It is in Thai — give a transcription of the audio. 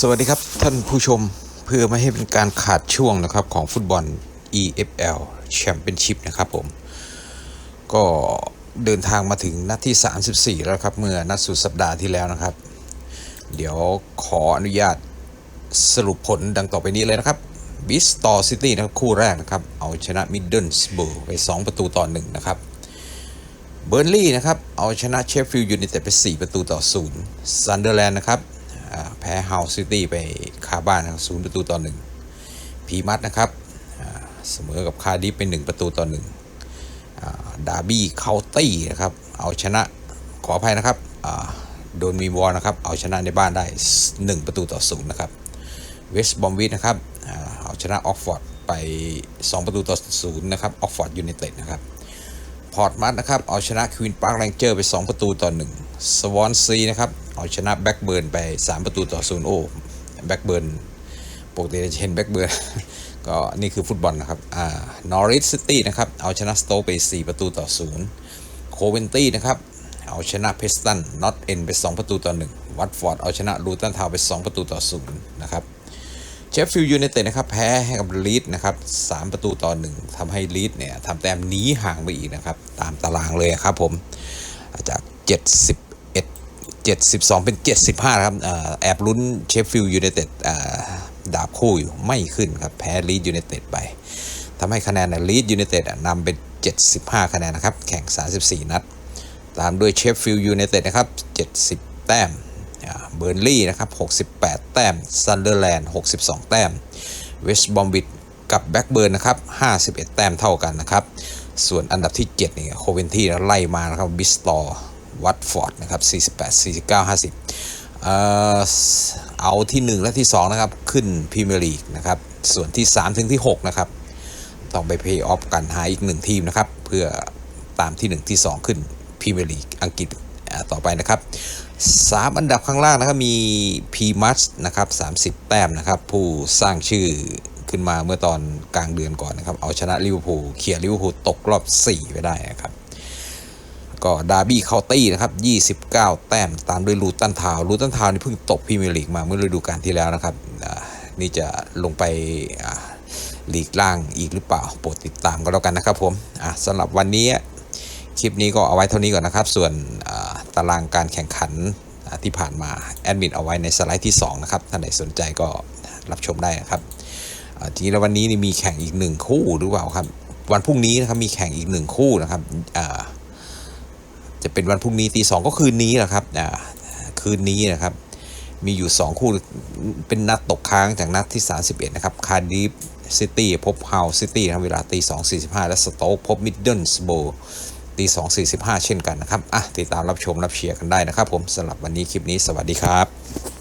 สวัสดีครับท่านผู้ชมเพื่อไม่ให้เป็นการขาดช่วงนะครับของฟุตบอล EFL Championship นะครับผม ก็เดินทางมาถึงนัดที่ 34 แล้วครับ เมื่อนัดสุดสัปดาห์ที่แล้วนะครับ เดี๋ยวขออนุญาตสรุปผลดังต่อไปนี้เลยนะครับบิสตอร์ซิตี้นะครับคู่แรกนะครับ เอาชนะมิดเดิลสเบิร์ไป 2 ประตูต่อ1นะครับเบอร์นลี่นะครับ เอาชนะเชฟฟิลด์ยูไนเต็ดไป 4 ประตูต่อ0ซันเดอร์แลนด์นะครับ แพ้เฮาส์ซิตี้ไปคาบ้านนะครับ0ประตูต่อ1พีมัดนะครับเสมอกับคาดิฟเป็น1ประตูต่อ1อ่าดาร์บี้เคาน์ตี้นะครับ เอาชนะขออภัยนะครับโดนมีวอลนะครับ เอาชนะในบ้านได้ 1 ประตูต่อ0นะครับเวสต์บอมวิทนะครับเอาชนะออกฟอร์ดไป 2 ประตูต่อ0นะครับออกฟอร์ดยูไนเต็ดนะครับพอร์ตมัสนะครับ เอาชนะควีนพาร์คแรงเจอร์ไป 2 ประตูต่อ1 สวอนซีนะครับเอาชนะแบ็กเบิร์นไป 3 ประตูต่อ0โอ้แบ็กเบิร์นปกติจะเห็นแบ็กเบิร์นก็นี่คือฟุตบอลนะครับอ่านอริสซิตี้นะครับเอาชนะสโตไป 4 ประตูต่อ0โคเวนตี้นะครับเอาชนะเพสตันน็อตเอ็นไป 2 ประตูต่อ1วัตฟอร์ดเอาชนะลูตันทาวไป 2 ประตูต่อ0นะครับเชฟฟิลด์ยูไนเต็ดนะครับแพ้ให้กับลีดนะครับสามประตูต่อหนึ่งทำให้ลีดเนี่ยทำแต้มหนีห่างไปอีกนะครับ ตามตารางเลยครับผม จาก71 72 เป็น 75 ครับอแอบลุ้นเชฟฟิลด์ยูไนเต็ดดาบคู่อยู่ไม่ขึ้นครับ แพ้ลีดยูไนเต็ดไปทำให้คะแนนลีดยูไนเต็ดนำเป็น 75 คะแนนนะครับ แข่ง 34 นัด ตามด้วยเชฟฟิลด์ยูไนเต็ดนะครับ 70 แต้มเบอร์นลี่นะครับ 68 แต้มซันเดอร์แลนด์ 62 แต้มเวสต์บอมบิดกับแบ็กเบิร์นนะครับ 51 แต้มเท่ากันนะครับ ส่วนอันดับที่ 7 เนี่ยโคเวนที่ไล่มานะครับบิสตอร์ วัตฟอร์ดนะครับ48 49 50 เอ่อเอาที่ 1 และที่ 2 นะครับ ขึ้นพรีเมียร์ลีกนะครับ ส่วนที่ 3 ถึงที่ 6 นะครับ ต้องไปเพย์ออฟกันหาอีกหนึ่งทีมนะครับ เพื่อตามที่ 1 ที่ 2 ขึ้นพรีเมียร์ลีกอังกฤษต่อไปนะครับ3อันดับข้างล่างนะครับมีพีมัสนะครับ 30 แต้มนะครับ ผู้สร้างชื่อขึ้นมาเมื่อตอนกลางเดือนก่อนนะครับ เอาชนะลิเวอร์พูลเคลียร์ลิเวอร์พูลตกรอบ 4 ไปได้นะครับ ก็ดาร์บี้เคาน์ตี้นะครับ 29 แต้มตามด้วยลูตันทาวลูตันทาวนี่เพิ่งตกพรีเมียร์ลีกมาเมื่อฤดูกาลที่แล้วนะครับนี่จะลงไปอ่าลีกล่างอีกหรือเปล่าโปรดติดตามก็แล้วกันนะครับผมสำหรับวันนี้คลิปนี้ก็เอาไว้เท่านี้ก่อนนะครับ ส่วนตารางการแข่งขันที่ผ่านมาแอดมินเอาไว้ในสไลด์ที่ 2 นะครับ ท่านไหนสนใจก็รับชมได้นะครับทีนี้แล้ววันนี้นี่มีแข่งอีกหนึ่งคู่หรือเปล่าครับ วันพรุ่งนี้นะครับมีแข่งอีกหนึ่งคู่นะครับ จะเป็นวันพรุ่งนี้ตีสองก็คืนนี้แหละครับอ่าคืนนี้นะครับ มีอยู่ 2 คู่เป็นนัดตกค้างจากนัดที่ 31 นะครับ คาร์ดิฟซิตี้พบเฮาซิตี้ทำเวลาตี 2.45 และสโต๊กพบมิดเดิลสโบตี2.45 เช่นกันนะครับ อะ ติดตามรับชมรับเชียร์กันได้นะครับผมสำหรับวันนี้คลิปนี้สวัสดีครับ